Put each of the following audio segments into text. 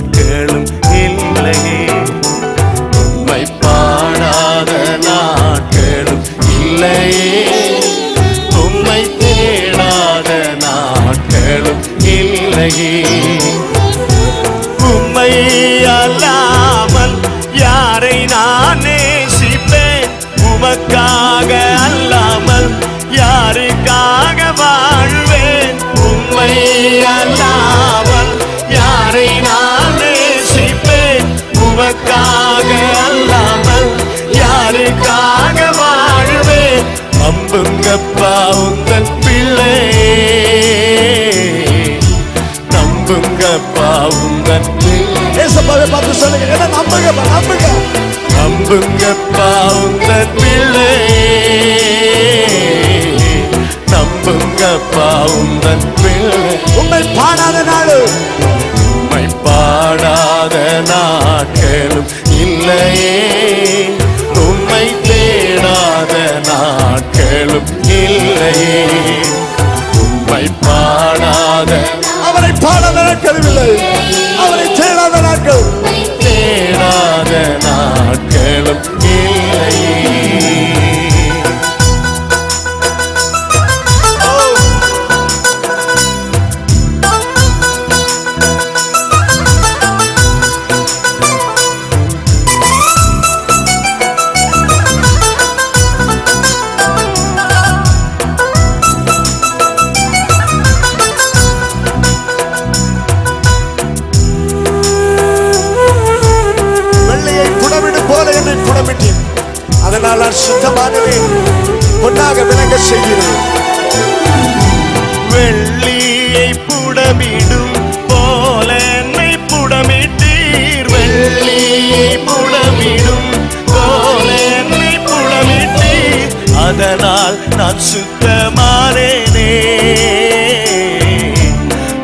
நாட்களும் இல்லையே. உண்மை பாடாத நாட்களும் இல்லையே. உண்மை தேடாத நாட்களும் இல்லையே. உண்மை அல்லாமல் யாரை நான் நேசிப்பேன்? உமக்காக நம்புங்கப்பா உங்கள் பிள்ளை. உண்மை பாடாத நாடு உம்மை பாடாத நாட்களும் இல்லையே. பொன்னாக செய்கிறேன். வெள்ளியை புடமிடும் போல என்னை புடமிட்டீர். வெள்ளியை புடமிடும் போல என்னை புடமிட்டீர். அதனால் நான் சுத்தமானேனே.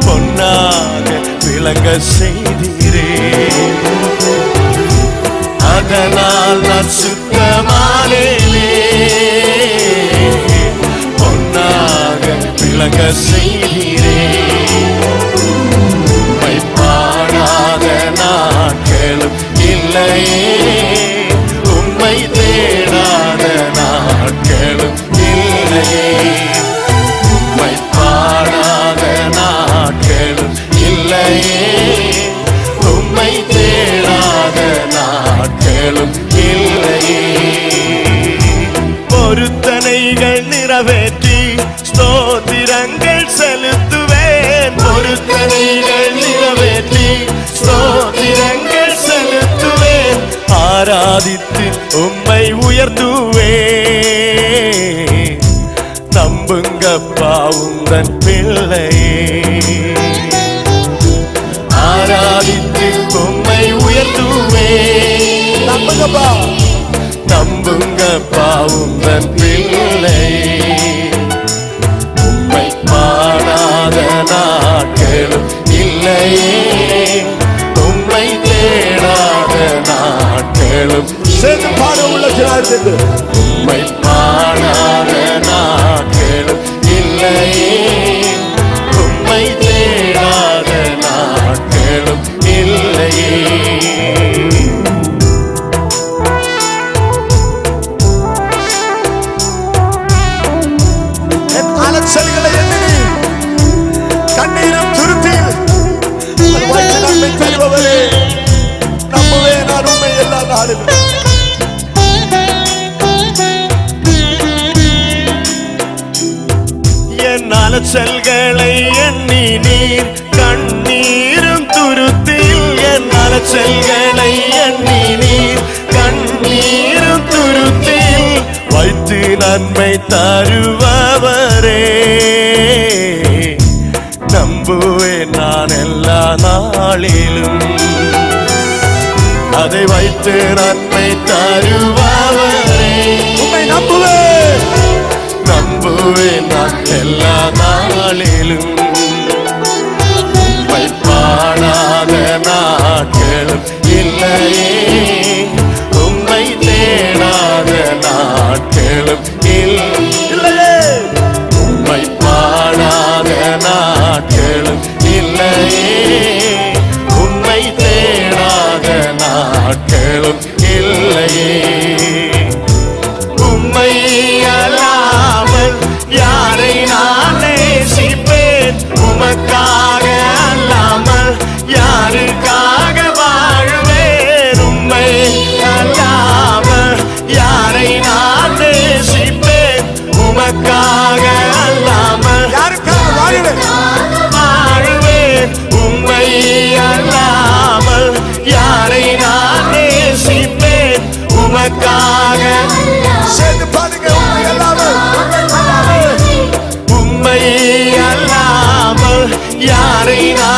பொன்னாக விளங்க செய்தீரே. அதனால் நான் சுத்தமானேனே. விளங்க செய்கிறேன் பாடாத நாட்களும் இல்லையே. உண்மை தேடாத நாட்களும் இல்லையே. உண்மை பாடாத நாட்களும் இல்லையே. உண்மை தேடாத நாட்களும் இல்லையே. பொருத்தனைகள் நிறைவேற்றி ஸ்தோ ஸ்தோத்திரங்கள் செலுத்துவேன். பொருத்தனைகள் நிறைவேற்றி சோதிரங்கள் செலுத்துவேன். ஆராதித்து உம்மை உயர்த்துவேன். நம்புங்கப்பா உந்தன் பிள்ளையே. ஆராதித்து உம்மை உயர்த்துவேன். நம்புங்கப்பா நம்புங்கப்பா உந்தன் பிள்ளை இல்லையே உம்மை தேடாத நாட்களும் சேர்ந்து பாட உள்ள ஜனாதிபதி உம்மை அலைச்சல்களை எண்ணி நீர் கண்ணீரும் துருத்தில் என் அலைச்சல்களை எண்ணி நீர் கண்ணீரும் துருத்தில் வைத்து நன்மை தருபவரே. நம்புவேன் நான் எல்லா நாளிலும். அதை வைத்து நன்மை தருபவரே. உமக்காக சேர்ந்து பாடுங்க உண்மை அல்லாமல் உம்மை அல்லாமல் யாரை நான்